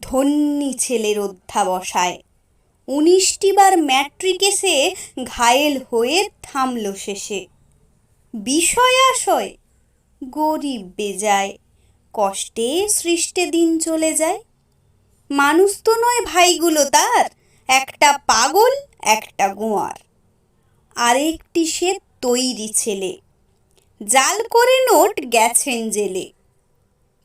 ধন্যী ছেলের অধ্যাবসায়। উনিশটি বার ম্যাট্রিকে সে ঘায়েল হয়ে থামল শেষে। বিষয় আশয় গরিব বেজায়, কষ্টে সৃষ্টে দিন চলে যায়। মানুষ তো নয় ভাইগুলো তার, একটা পাগল, একটা গোয়ার। আরেকটি সে তৈরি ছেলে। জাল করে নোট গেছেন জেলে।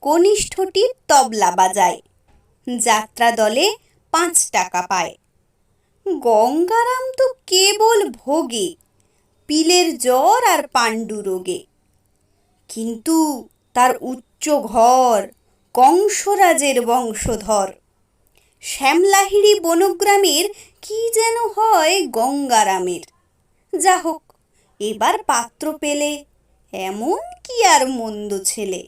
কনিষ্ঠটি তবলা বাজায়। যাত্রা দলে পাঁচ টাকা পায়। গঙ্গারাম তো কেবল ভোগে, পিলের জ্বর আর পাণ্ডু রোগে। কিন্তু তার উচ্চ ঘর কংসরাজের বংশধর। শ্যামলাহিড়ি বনগ্রামের কি যেন হয় গঙ্গারামের। যা হোক এবার পাত্র পেলে এমন কি আর মন্দ ছেলে।